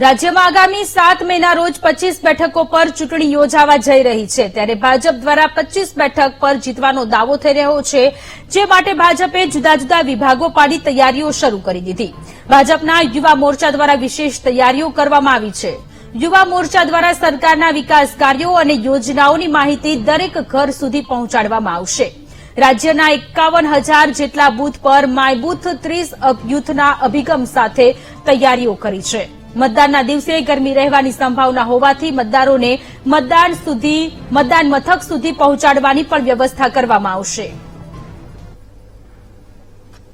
રાજ્યમાં આગામી સાત મેના રોજ પચીસ બેઠકો પર ચૂંટણી યોજાવા જઈ રહી છે. ત્યારે ભાજપ દ્વારા પચીસ બેઠક પર જીતવાનો દાવો થઈ રહ્યો છે, જે માટે ભાજપે જુદા જુદા વિભાગો પાડી તૈયારીઓ શરૂ કરી દીધી. ભાજપના યુવા મોરચા દ્વારા વિશેષ તૈયારીઓ કરવામાં આવી છે. યુવા મોરચા દ્વારા સરકારના વિકાસ કાર્યો અને યોજનાઓની માહિતી દરેક ઘર સુધી પહોંચાડવામાં આવશે. રાજ્યના એકાવન હજાર જેટલા બૂથ પર માય બૂથ ત્રીસ યુથના અભિગમ સાથે તૈયારીઓ કરી છે. મતદાનના દિવસે ગરમી રહેવાની સંભાવના હોવાથી મતદારોને મતદાન સુધી, મતદાન મથક સુધી પહોંચાડવાની પણ વ્યવસ્થા કરવામાં આવશે.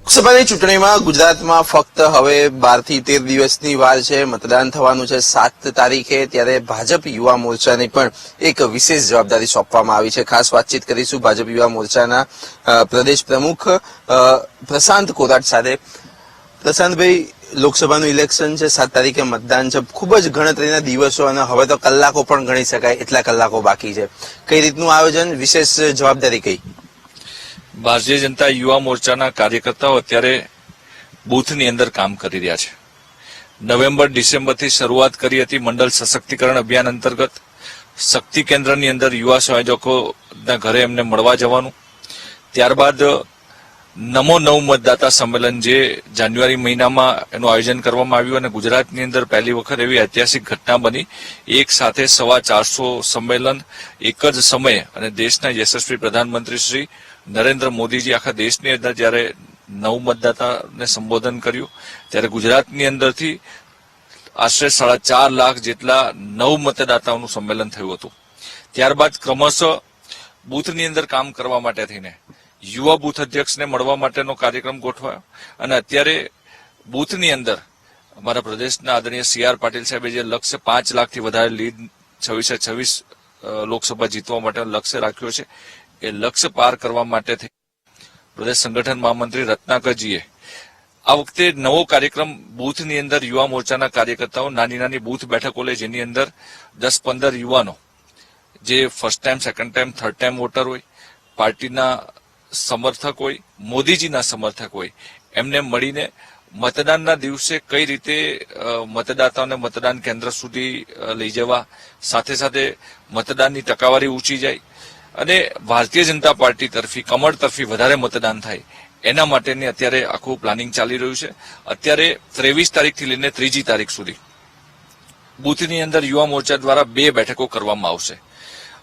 લોકસભાની ચૂંટણીમાં ગુજરાતમાં ફક્ત હવે બારથી તેર દિવસની વાર છે. મતદાન થવાનું છે સાત તારીખે. ત્યારે ભાજપ યુવા મોરચાને પણ એક વિશેષ જવાબદારી સોંપવામાં આવી છે. ખાસ વાતચીત કરીશું ભાજપ યુવા મોરચાના પ્રદેશ પ્રમુખ પ્રશાંત કોરાટ સાથે. પ્રશાંતભાઈ લોકસભાનું ઇલેક્શન છે, સાત તારીખે મતદાન છે. ખૂબ જ ગણતરીના દિવસો અને હવે તો કલાકો પણ ગણી શકાય, એટલા કલાકો બાકી છે. કઈ રીતનું આયોજન? વિશેષ જવાબદારી કઈ? ભારતીય જનતા યુવા મોરચાના કાર્યકર્તાઓ અત્યારે બૂથની અંદર કામ કરી રહ્યા છે. નવેમ્બર, ડિસેમ્બરથી શરૂઆત કરી હતી મંડળ સશક્તિકરણ અભિયાન અંતર્ગત. શક્તિ કેન્દ્રની અંદર યુવા સંયોજકોના ઘરે એમને મળવા જવાનું. ત્યારબાદ નમો નવ મતદાતા સંમેલન જે જાન્યુઆરી મહિનામાં એનું આયોજન કરવામાં આવ્યું અને ગુજરાતની અંદર પહેલી વખત એવી ઐતિહાસિક ઘટના બની. એક સાથે સવા ચારસો સંમેલન, એક જ સમયે અને દેશના યશસ્વી પ્રધાનમંત્રી શ્રી નરેન્દ્ર મોદીજી આખા દેશની અંદર જ્યારે નવ મતદાતાને સંબોધન કર્યું, ત્યારે ગુજરાતની અંદરથી આશરે સાડા ચાર લાખ જેટલા નવ મતદાતાઓનું સંમેલન થયું હતું. ત્યારબાદ ક્રમશઃ બૂથની અંદર કામ કરવા માટે થઈને યુવા બૂથ અધ્યક્ષને મળવા માટેનો કાર્યક્રમ ગોઠવાયો. અને અત્યારે બૂથની અંદર અમારા પ્રદેશના આદરણીય સી આર પાટીલ સાહેબે જે લક્ષ્ય પાંચ લાખથી વધારે લીડ છવ્વીસે છવ્વીસ લોકસભા જીતવા માટે લક્ષ્ય રાખ્યો છે, એ લક્ષ્ય પાર કરવા માટે પ્રદેશ સંગઠન મહામંત્રી રત્નાકરજીએ આ વખતે નવો કાર્યક્રમ બૂથની અંદર યુવા મોરચાના કાર્યકર્તાઓ, નાની નાની બૂથ બેઠકો લે, જેની અંદર દસ પંદર યુવાનો, જે first time second time third time voter હોય, પાર્ટીના સમર્થક હોય, મોદીજીના સમર્થક હોય, એમને મળીને મતદાનના દિવસે કઈ રીતે મતદાતાઓને મતદાન કેન્દ્ર સુધી લઈ જવા, સાથે સાથે મતદાનની ટકાવારી ઊંચી જાય અને ભારતીય જનતા પાર્ટી તરફી, કમળ તરફી વધારે મતદાન થાય, એના માટેની અત્યારે આખું પ્લાનિંગ ચાલી રહ્યું છે. અત્યારે ત્રેવીસ તારીખથી લઈને ત્રીજી તારીખ સુધી બૂથની અંદર યુવા મોરચા દ્વારા બે બેઠકો કરવામાં આવશે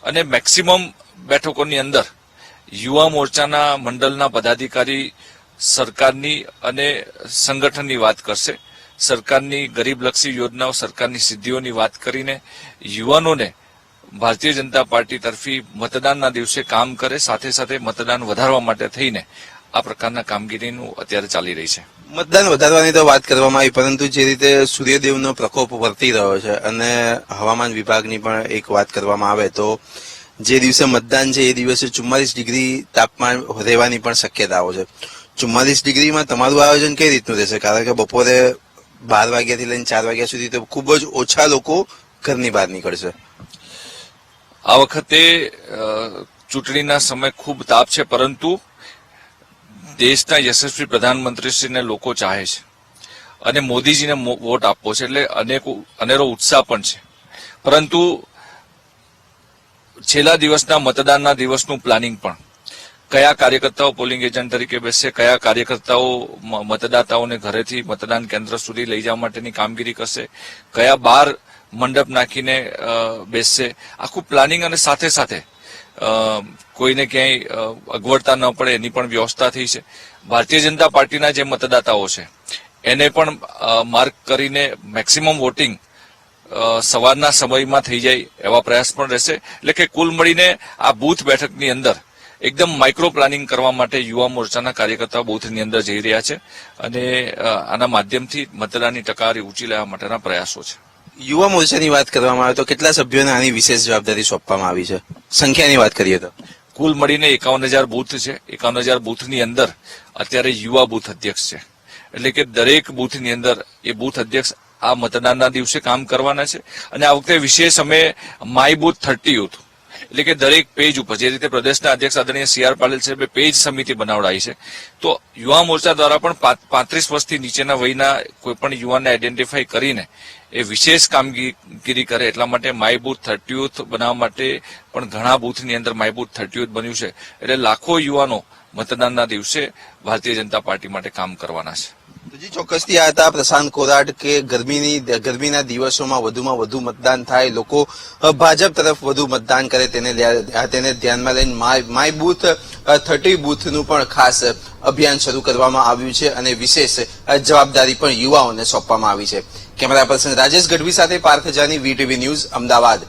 અને મેક્સિમમ બેઠકોની અંદર યુવા મોરચાના મંડળના પદાધિકારી સરકારની અને સંગઠનની વાત કરશે. સરકારની ગરીબલક્ષી યોજનાઓ, સરકારની સિદ્ધિઓની વાત કરીને યુવાનોને ભારતીય જનતા પાર્ટી તરફી મતદાનના દિવસે કામ કરે, સાથે સાથે મતદાન વધારવા માટે થઈને આ પ્રકારના કામગીરીનું અત્યારે ચાલી રહી છે. મતદાન વધારવાની તો વાત કરવામાં આવી, પરંતુ જે રીતે સૂર્યદેવનો પ્રકોપ વર્તી રહ્યો છે અને હવામાન વિભાગની પણ એક વાત કરવામાં આવે તો જે દિવસે મતદાન છે, એ દિવસે ચુમ્માલીસ ડિગ્રી તાપમાન રહેવાની પણ શક્યતાઓ છે. ચુમ્માલીસ ડિગ્રીમાં તમારું આયોજન કઈ રીતનું રહેશે? કારણ કે બપોરે બાર વાગ્યાથી લઈને ચાર વાગ્યા સુધી તો ખૂબ જ ઓછા લોકો ઘરની બહાર નીકળશે. આ વખતે ચૂંટણીના સમય ખૂબ તાપ છે, પરંતુ દેશના યશસ્વી પ્રધાનમંત્રીશ્રીને લોકો ચાહે છે. અને મોદીજીને વોટ આપવો છે, એટલે અનેક, અનેરો ઉત્સાહ પણ છે. પરંતુ છેલ્લા દિવસના મતદાનના દિવસનું પ્લાનિંગ પણ. કયા કાર્યકર્તાઓ પોલિંગ એજન્ટ તરીકે બેસશે, કયા કાર્યકર્તાઓ મતદાતાઓને ઘરેથી મતદાન કેન્દ્ર સુધી લઈ જવા માટેની કામગીરી કરશે, કયા બાર મંડપ નાખીને બેસશે, આખું પ્લાનિંગ અને સાથે સાથે કોઈને ક્યાંય અગવડતા ન પડે એની પણ વ્યવસ્થા થઈ છે. ભારતીય જનતા પાર્ટીના જે મતદાતાઓ છે, એને પણ માર્ક કરીને મેક્સિમમ વોટિંગ સવારના સમયમાં થઈ જાય એવા પ્રયાસ પણ રહેશે. એટલે કે કુલ મળીને આ બૂથ બેઠકની અંદર એકદમ માઇક્રો પ્લાનિંગ કરવા માટે યુવા મોરચાના કાર્યકર્તાઓ બૂથની અંદર જઈ રહ્યા છે અને આના માધ્યમથી મતદાનની ટકાવારી ઊંચી લેવા માટેના પ્રયાસો છે. યુવા મોરચાની વાત કરવામાં આવે તો કેટલા સભ્યોને આની વિશેષ જવાબદારી સોંપવામાં આવી છે? સંખ્યાની વાત કરીએ તો. કુલ મળીને એકાવન હજાર બૂથ છે. એકાવન હજાર બૂથની અંદર અત્યારે યુવા બૂથ અધ્યક્ષ છે. એટલે કે દરેક બૂથની અંદર એ બૂથ અધ્યક્ષ આ મતદાનના દિવસે કામ કરવાના છે. અને આ વખતે વિશેષ અમે માય બુથ થર્ટી યુથ, એટલે કે દરેક પેજ ઉપર, જે રીતે પ્રદેશના અધ્યક્ષ આદરણીય સી આર પાટીલ સાહેબે પેજ સમિતિ બનાવડાવી છે, તો યુવા મોરચા દ્વારા પણ પાંત્રીસ વર્ષથી નીચેના વયના કોઈ પણ યુવાનને આઈડેન્ટિફાઈ કરીને એ વિશેષ કામગીરી કરે, એટલા માટે માય બુથ થર્ટી યુથ બનાવવા માટે પણ ઘણા બુથની અંદર માય બુથ થર્ટી યુથ બન્યું છે. એટલે લાખો યુવાનો મતદાનના દિવસે ભારતીય જનતા પાર્ટી માટે કામ કરવાના છે. જી, ચોક્કસથી આ હતા પ્રશાંત કોરાટ કે ગરમીની, ગરમીના દિવસોમાં વધુમાં વધુ મતદાન થાય, લોકો ભાજપ તરફ વધુ મતદાન કરે તેને તેને ધ્યાનમાં લઈને માય બુથ થર્ટી બુથનું પણ ખાસ અભિયાન શરૂ કરવામાં આવ્યું છે અને વિશેષ જવાબદારી પણ યુવાઓને સોંપવામાં આવી છે. કેમેરા પર્સન રાજેશ ગઢવી સાથે પાર્થ જાની વીટીવી ન્યૂઝ, અમદાવાદ.